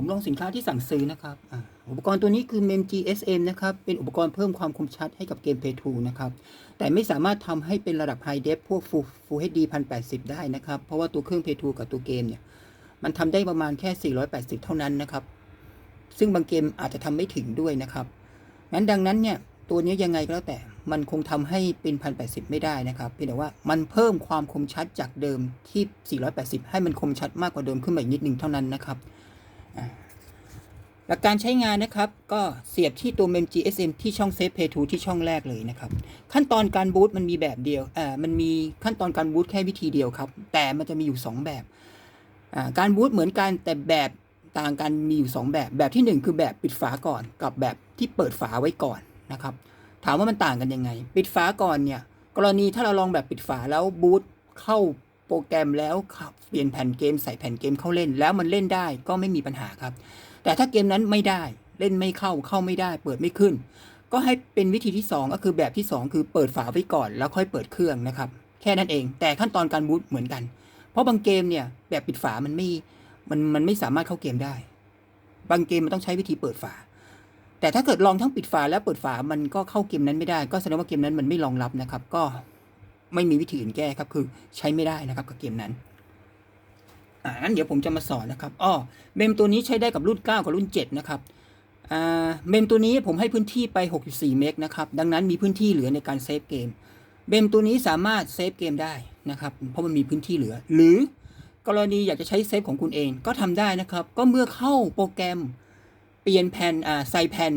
ผมลองสินค้าที่สั่งซื้อนะครับออุปกรณ์ตัวนี้คือ MEM GSM นะครับ เป็นอุปกรณ์เพิ่มความคมชัดให้กับเกม Play 2นะครับ แต่ไม่สามารถทำให้เป็นระดับ High Def พวก Full Full HD 1080 ได้นะครับ เพราะว่าตัวเครื่อง Play 2กับตัวเกมเนี่ย มันทำได้ประมาณแค่ 480 เท่านั้นนะครับ ซึ่งบางเกมอาจจะทำไม่ถึงด้วยนะครับ งั้นดังนั้นเนี่ย ตัวนี้ยังไงก็แล้วแต่ มันคงทำให้เป็น 1080 ไม่ได้นะครับเพียงแต่ว่ามันเพิ่มความคมชัดจากเดิมที่ 480 ให้มันคมชัดมากกว่าเดิมขึ้นมาอีกนิดนึงเท่านั้นนะครับ หลักการใช้งานนะครับก็เสียบที่ตัว MEM GSM ที่ช่อง Save Play 2ที่ช่องแรกเลยนะครับ ขั้นตอนการบูตมันมีแบบเดียวอ่ามันมีขั้นตอนการบูตแค่วิธีเดียวครับ แต่มันจะมีอยู่ 2 แบบอ่าการบูตเหมือนกันแต่แบบต่างกันมีอยู่ 2 แบบ แบบทีหนึ่1 คือแบบปิดฝาก่อน กับแบบที่เปิดฝาไว้ก่อนนะครับ ถามว่ามันต่างกันยังไง ปิดฝาก่อนเนี่ยกรณีถ้าเราลองแบบปิดฝาแล้วบูตเข้าโปรแกรมแล้วเปลี่ยนแผ่นเกมใส่แผ่นเกมเข้าเล่น แล้วมันเล่นได้ก็ไม่มีปัญหาครับ แต่ถ้าเกมนั้นไม่ได้เล่นไม่เข้าเข้าไม่ได้ เปิดไม่ขึ้น ก็ให้เป็นวิธีที่ 2 ก็คือแบบที่ 2 คือเปิดฝาไว้ก่อนแล้วค่อยเปิดเครื่องนะครับ แค่นั้นเอง แต่ขั้นตอนการบูตเหมือนกัน เพราะบางเกมเนี่ยแบบปิดฝามันไม่มันมันไม่สามารถเข้าเกมได้ บางเกมมันต้องใช้วิธีเปิดฝา แต่ถ้าเกิดลองทั้งปิดฝาและเปิดฝามันก็เข้าเกมนั้นไม่ได้ ก็แสดงว่าเกมนั้นมันไม่รองรับนะครับ ก็ไม่มีวิธีอื่นแก้ครับคือใช้ไม่ได้นะครับกับเกมนั้น อ่างั้นเดี๋ยวผมจะมาสอนนะครับอ้อเมมตัวนี้ใช้ได้กับรุ่น 9 กับรุ่น 7 นะครับอ่าเมมตัวนี้ผมให้พื้นที่ไป 64 เมกนะครับ ดังนั้นมีพื้นที่เหลือในการเซฟเกม เมมตัวนี้สามารถเซฟเกมได้นะครับ เพราะมันมีพื้นที่เหลือ หรือกรณีอยากจะใช้เซฟของคุณเองก็ทำได้นะครับ ก็เมื่อเข้าโปรแกรม เปลี่ยนแผ่นอ่าใส่แผ่น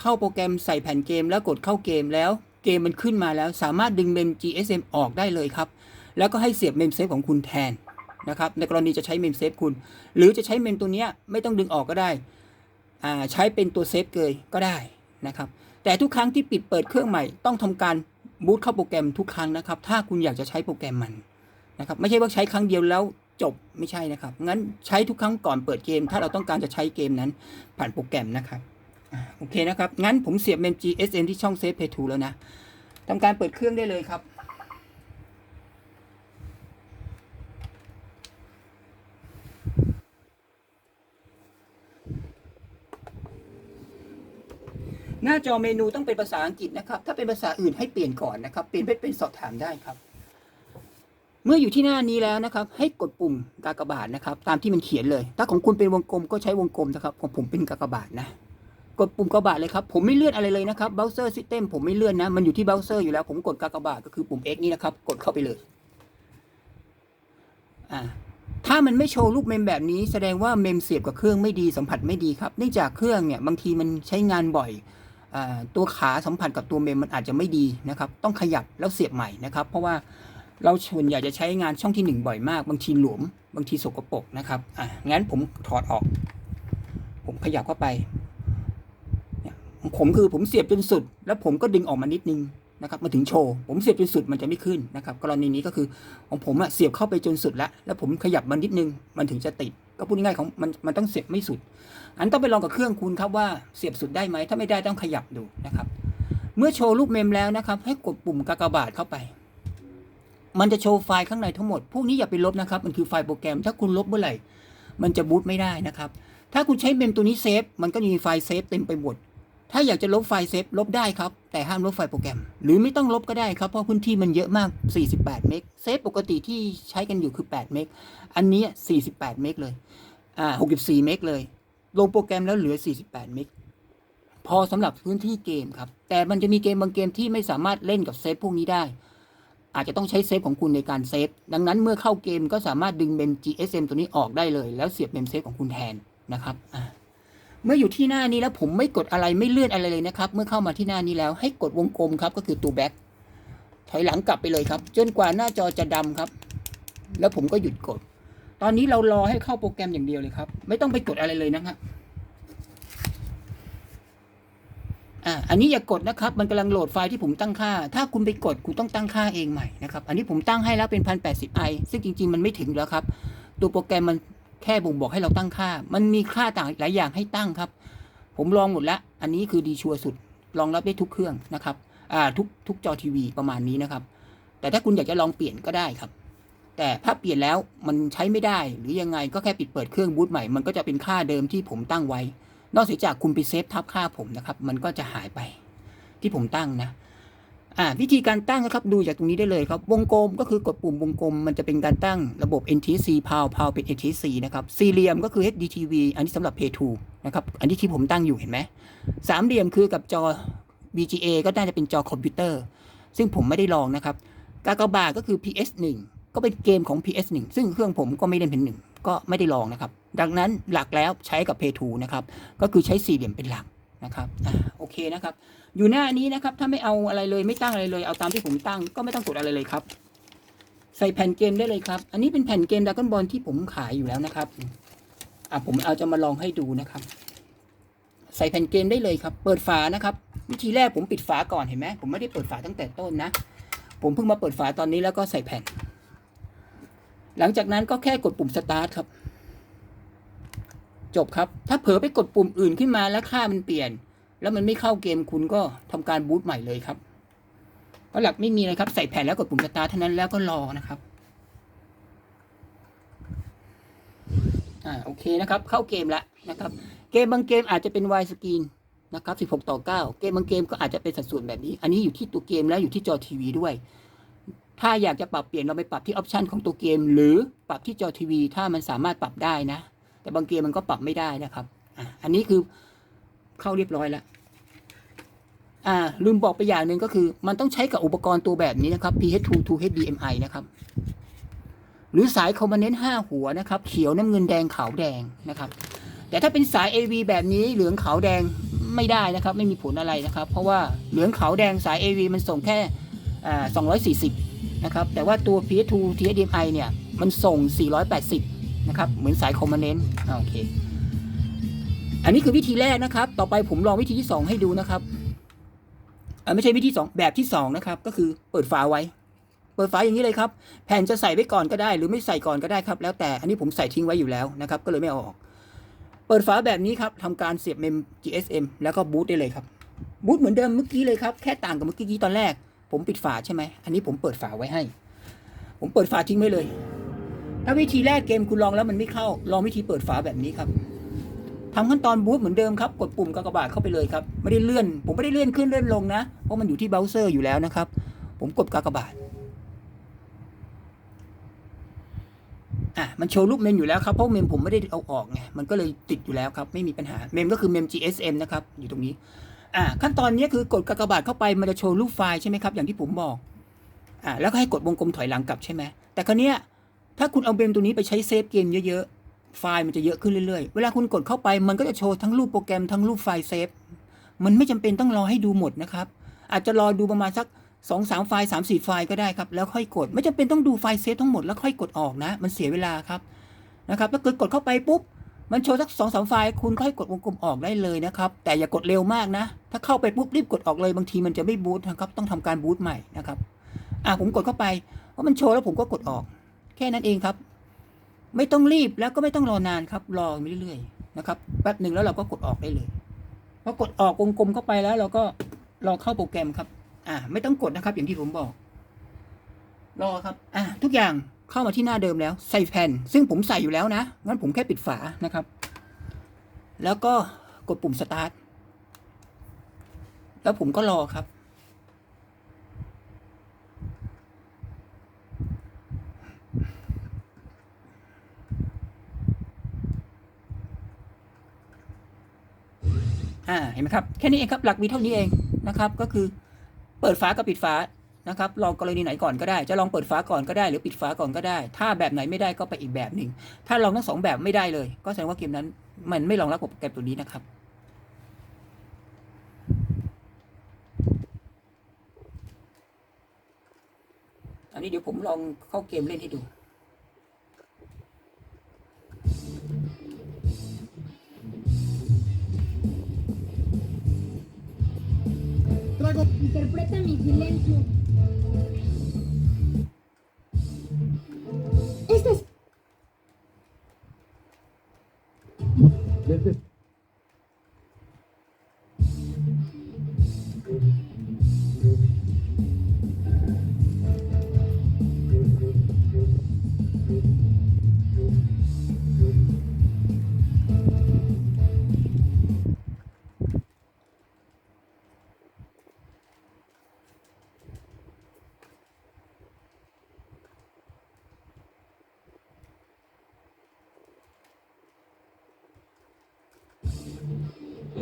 เข้าโปรแกรมใส่แผ่นเกม แล้วกดเข้าเกมแล้วเกมมันขึ้นมาแล้วสามารถดึงเมม GSM ออกได้เลยครับ แล้วก็ให้เสียบเมมเซฟของคุณแทน นะครับ ในกรณีจะใช้เมมเซฟคุณ หรือจะใช้เมมตัวนี้ไม่ต้องดึงออกก็ได้อ่าใช้เป็นตัวเซฟเกยก็ได้นะครับ แต่ทุกครั้งที่ปิดเปิดเครื่องใหม่ต้องทำการบูตเข้าโปรแกรมทุกครั้งนะครับ ถ้าคุณอยากจะใช้โปรแกรมมันนะครับ ไม่ใช่ว่าใช้ครั้งเดียวแล้วจบไม่ใช่นะครับ งั้นใช้ทุกครั้งก่อนเปิดเกม ถ้าเราต้องการจะใช้เกมนั้นผ่านโปรแกรมนะครับโอเคนะครับ งั้นผมเสียบเมม GSM ที่ช่อง Save Play 2แล้วนะทำการเปิดเครื่องได้เลยครับ หน้าจอเมนูต้องเป็นภาษาอังกฤษนะครับ ถ้าเป็นภาษาอื่นให้เปลี่ยนก่อนนะครับเปลี่ยนเป็นเป็นสอบถามได้ครับ เมื่ออยู่ที่หน้านี้แล้วนะครับ ให้กดปุ่มกากบาทนะครับ ตามที่มันเขียนเลย ถ้าของคุณเป็นวงกลมก็ใช้วงกลมนะครับของผมเป็นกากบาทนะกดปุ่มกากบาทเลยครับผมไม่เลื่อนอะไรเลยนะครับ browser system ผมไม่เลื่อนนะ มันอยู่ที่ browser อยู่แล้วผมกดกากบาทก็คือปุ่ม X นี่นะครับ กดเข้าไปเลยอ่าถ้ามันไม่โชว์รูปเมมแบบนี้แสดงว่าเมมเสียบกับเครื่องไม่ดีสัมผัสไม่ดีครับเนื่องจากเครื่องเนี่ยบางทีมันใช้งานบ่อย ตัวขาสัมผัสกับตัวเมมมันอาจจะไม่ดีนะครับ ต้องขยับแล้วเสียบใหม่นะครับ เพราะว่าเราส่วนใหญ่จะใช้งานช่องที่หนึ่งบ่อยมาก บางทีหลวม บางทีสกปรกนะครับอ่างั้นผมถอดออก ผมขยับเข้าไปเนี่ยผมคือผมเสียบจนสุด แล้วผมก็ดึงออกมานิดนึงนะครับมาถึงโชว์ผมเสียบจนสุดมันจะไม่ขึ้นนะครับ กรณีนี้ก็คือของผมอะเสียบเข้าไปจนสุดแล้ว แล้วผมขยับมันนิดนึงมันถึงจะติด ก็พูดง่ายๆของมันมันต้องเสียบไม่สุด อันต้องไปลองกับเครื่องคุณครับว่าเสียบสุดได้ไหม ถ้าไม่ได้ต้องขยับดูนะครับ เมื่อโชว์รูปเมมแล้วนะครับ ให้กดปุ่มกากบาทเข้าไป มันจะโชว์ไฟล์ข้างในทั้งหมด พวกนี้อย่าไปลบนะครับ มันคือไฟล์โปรแกรม ถ้าคุณลบเมื่อไหร่ มันจะบูตไม่ได้นะครับ ถ้าคุณใช้เมมตัวนี้เซฟ มันก็มีไฟล์เซฟเต็มไปหมด ถ้าอยากจะลบไฟล์เซฟลบได้ครับ แต่ห้ามลบไฟล์โปรแกรม หรือไม่ต้องลบก็ได้ครับ เพราะพื้นที่มันเยอะมาก 48 เมกเซฟปกติที่ใช้กันอยู่คือ 8 เมกอันนี้ 48 เมกเลยอ่า64 เมกเลย ลงโปรแกรมแล้วเหลือ 48 เมกพอสำหรับพื้นที่เกมครับ แต่มันจะมีเกมบางเกมที่ไม่สามารถเล่นกับเซฟพวกนี้ได้ อาจจะต้องใช้เซฟของคุณในการเซฟ ดังนั้นเมื่อเข้าเกมก็สามารถดึงเมม GSM ตัวนี้ออกได้เลย แล้วเสียบเมมเซฟของคุณแทนนะครับอ่า เมื่ออยู่ที่หน้านี้แล้วผมไม่กดอะไรไม่เลื่อนอะไรเลยนะครับ เมื่อเข้ามาที่หน้านี้แล้วให้กดวงกลมครับ ก็คือตัวแบ็คถอยหลังกลับไปเลยครับ จนกว่าหน้าจอจะดำครับ แล้วผมก็หยุดกด ตอนนี้เรารอให้เข้าโปรแกรมอย่างเดียวเลยครับ ไม่ต้องไปกดอะไรเลยนะครับอ่าอันนี้อย่ากดนะครับ มันกำลังโหลดไฟล์ที่ผมตั้งค่า ถ้าคุณไปกดคุณต้องตั้งค่าเองใหม่นะครับ อันนี้ผมตั้งให้แล้วเป็น 1080i ซึ่งจริง ๆ มันไม่ถึงแล้วครับ ตัวโปรแกรมมัน แค่บ่งบอกให้เราตั้งค่า มันมีค่าต่างหลายอย่างให้ตั้งครับ ผมลองหมดแล้วอันนี้คือดีชัวร์สุดรองรับได้ทุกเครื่องนะครับอ่าทุกทุกจอทีวีประมาณนี้นะครับ แต่ถ้าคุณอยากจะลองเปลี่ยนก็ได้ครับ แต่ถ้าเปลี่ยนแล้วมันใช้ไม่ได้ หรือยังไงก็แค่ปิดเปิดเครื่องบูตใหม่มันก็จะเป็นค่าเดิมที่ผมตั้งไว้ นอกเสียจากคุณไปเซฟทับค่าผมนะครับ มันก็จะหายไปที่ผมตั้งนะ อ่าวิธีการตั้งนะครับดูจากตรงนี้ได้เลยครับ วงกลมก็คือกดปุ่มวงกลม มันจะเป็นการตั้งระบบ NTC PAL PAL เป็น NTC นะครับสี่เหลี่ยมก็คือ HDTV อันนี้สำหรับ Pay 2นะครับอันนี้ที่ผมตั้งอยู่เห็นไหมสามเหลี่ยมคือกับจอ VGA ก็น่าจะเป็นจอคอมพิวเตอร์ ซึ่งผมไม่ได้ลองนะครับกากบาทก็คือ PS1 ก็เป็นเกมของ PS1 ซึ่งเครื่องผมก็ไม่เล่นเป็นหนึ่งก็ไม่ได้ลองนะครับ ดังนั้นหลักแล้วใช้กับ Pay 2นะครับก็คือใช้สี่เหลี่ยมเป็นหลักนะครับอ่าโอเคนะครับ อยู่หน้านี้นะครับ ถ้าไม่เอาอะไรเลยไม่ตั้งอะไรเลย เอาตามที่ผมตั้งก็ไม่ต้องกดอะไรเลยครับ ใส่แผ่นเกมได้เลยครับ อันนี้เป็นแผ่นเกมด r a ก้อนบอลที่ผมขายอยู่แล้วนะครับ อะผมเอาจะมาลองให้ดูนะครับ ใส่แผ่นเกมได้เลยครับ เปิดฝานะครับ วิธีแรกผมปิดฝาก่อนเห็นไหมผมไม่ได้เปิดฝาตั้งแต่ต้นนะ ผมเพิ่งมาเปิดฝาตอนนี้แล้วก็ใส่แผ่น หลังจากนั้นก็แค่กดปุ่มสตาร์ทครับ จบครับ ถ้าเผลอไปกดปุ่มอื่นขึ้นมาแล้วค่ามันเปลี่ยน แล้วมันไม่เข้าเกมคุณก็ทำการบูตใหม่เลยครับเพราะหลักไม่มีนะครับ ใส่แผ่นแล้วกดปุ่มสตาร์ทเท่านั้นแล้วก็รอนะครับอ่าโอเคนะครับ เข้าเกมแล้วนะครับ เกมบางเกมอาจจะเป็นวายสกรีนนะครับ16ต่อ9เกมบางเกมก็อาจจะเป็นสัดส่วนแบบนี้ อันนี้อยู่ที่ตัวเกมแล้วอยู่ที่จอทีวีด้วย ถ้าอยากจะปรับเปลี่ยนเราไปปรับที่ออปชันของตัวเกม หรือปรับที่จอทีวีถ้ามันสามารถปรับได้นะ แต่บางเกมมันก็ปรับไม่ได้นะครับ อันนี้คือ เข้าเรียบร้อยแล้วอ่าลืมบอกไปอย่างหนึ่งก็คือ มันต้องใช้กับอุปกรณ์ตัวแบบนี้นะครับ PH2 to HDMI นะครับ หรือสายคอมมานเนนต์5หัวนะครับ เขียวน้ำเงินแดงขาวแดงนะครับ แต่ถ้าเป็นสาย AV แบบนี้เหลืองขาวแดงไม่ได้นะครับ ไม่มีผลอะไรนะครับ เพราะว่าเหลืองขาวแดงสาย AV มันส่งแค่อ่า240 นะครับ แต่ว่าตัว PS2 HDMI เนี่ย มันส่ง 480 นะครับ เหมือนสายคอมมานเนนต์โอเค อันนี้คือวิธีแรกนะครับ ต่อไปผมลองวิธีที่ 2 ให้ดูนะครับอ่าไม่ใช่วิธีสองแบบที่2นะครับ ก็คือเปิดฝาไว้ เปิดฝาอย่างนี้เลยครับ แผ่นจะใส่ไว้ก่อนก็ได้ หรือไม่ใส่ก่อนก็ได้ครับ แล้วแต่ อันนี้ผมใส่ทิ้งไว้อยู่แล้วนะครับ ก็เลยไม่เอาออก เปิดฝาแบบนี้ครับทำการเสียบเมม GSM แล้วก็บูตได้เลยครับ บูตเหมือนเดิมเมื่อกี้เลยครับ แค่ต่างกับเมื่อกี้ตอนแรก ผมปิดฝาใช่ไหม อันนี้ผมเปิดฝาไว้ให้ ผมเปิดฝาทิ้งไว้เลย ถ้าวิธีแรกเกมคุณลองแล้วมันไม่เข้า ลองวิธีเปิดฝาแบบนี้ครับ ทำขั้นตอนบูตเหมือนเดิมครับ กดปุ่มกากบาทเข้าไปเลยครับ ไม่ได้เลื่อน ผมไม่ได้เลื่อนขึ้นเลื่อนลงนะ เพราะมันอยู่ที่เบราว์เซอร์อยู่แล้วนะครับ ผมกดกากบาทอะมันโชว์รูปเมมอยู่แล้วครับ เพราะเมมผมไม่ได้เอาออกไง มันก็เลยติดอยู่แล้วครับ ไม่มีปัญหา เมมก็คือเมม GSM นะครับ อยู่ตรงนี้ อะขั้นตอนนี้คือกดกากบาทเข้าไปมันจะโชว์รูปไฟล์ใช่ไหมครับ อย่างที่ผมบอก อะแล้วก็ให้กดวงกลมถอยหลังกลับใช่ไหมแต่คราวเนี้ยถ้าคุณเอาเมมตัวนี้ไปใช้เซฟเกมเยอะ ไฟล์มันจะเยอะขึ้นเรื่อยๆ เวลาคุณกดเข้าไปมันก็จะโชว์ทั้งรูปโปรแกรมทั้งรูปไฟล์เซฟ มันไม่จำเป็นต้องรอให้ดูหมดนะครับ อาจจะรอดูประมาณสักสองสามไฟล์สามสี่ไฟล์ก็ได้ครับ แล้วค่อยกด ไม่จำเป็นต้องดูไฟล์เซฟทั้งหมดแล้วค่อยกดออกนะ มันเสียเวลาครับนะครับถ้าเกิดกดเข้าไปปุ๊บ มันโชว์สักสองสามไฟล์คุณก็ให้กดวงกลมออกได้เลยนะครับ แต่อย่ากดเร็วมากนะ ถ้าเข้าไปปุ๊บรีบกดออกเลยบางทีมันจะไม่บูตนะครับ ต้องทำการบูตใหม่นะครับ อะผมกดเข้าไปเพราะมันโชว์แล้วผมก็กดออก แค่นั้นเองครับ ไม่ต้องรีบแล้วก็ไม่ต้องรอนานครับ รอไปเรื่อยๆนะครับแป๊บหนึ่งแล้วเราก็กดออกได้เลยพอกดออกวงกลมเข้าไปแล้วเราก็รอเข้าโปรแกรมครับ อ่า ไม่ต้องกดนะครับ อย่างที่ผมบอก รอครับ อ่า ทุกอย่างเข้ามาที่หน้าเดิมแล้ว ใส่แผ่น ซึ่งผมใส่อยู่แล้วนะ งั้นผมแค่ปิดฝานะครับ แล้วก็กดปุ่มสตาร์ท แล้วผมก็รอครับ อ่าเห็นไหมครับแค่นี้เองครับหลักมีเท่านี้เองนะครับ ก็คือเปิดฝากับปิดฝานะครับลองกรณีไหนก่อนก็ได้ จะลองเปิดฝาก่อนก็ได้ หรือปิดฝาก่อนก็ได้ ถ้าแบบไหนไม่ได้ก็ไปอีกแบบหนึ่งถ้าลองทั้งสองแบบไม่ได้เลย ก็แสดงว่าเกมนั้น มันไม่รองรับโปรแกรมตัวนี้นะครับอันนี้เดี๋ยวผมลองเข้าเกมเล่นให้ดู Interpreta mi silencio.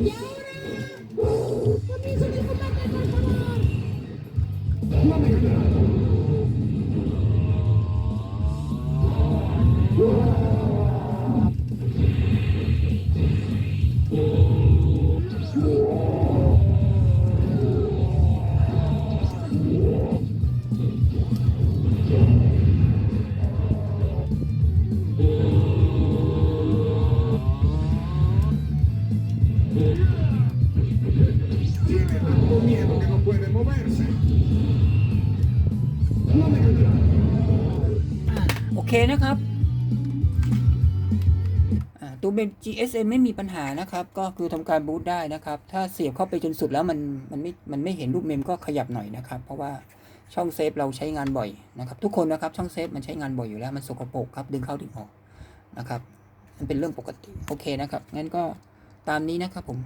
Y ahora, permiso combate, por favor. No me ตัวเป็น GSM ไม่มีปัญหานะครับ ก็คือทำการบูตได้นะครับ ถ้าเสียบเข้าไปจนสุดแล้วมันมันไม่มันไม่เห็นรูปเมมก็ขยับหน่อยนะครับ เพราะว่าช่องเซฟเราใช้งานบ่อยนะครับ ทุกคนนะครับช่องเซฟมันใช้งานบ่อยอยู่แล้วมันสกปรกครับดึงเข้าดึงออกนะครับ มันเป็นเรื่องปกติโอเคนะครับงั้นก็ตามนี้นะครับผม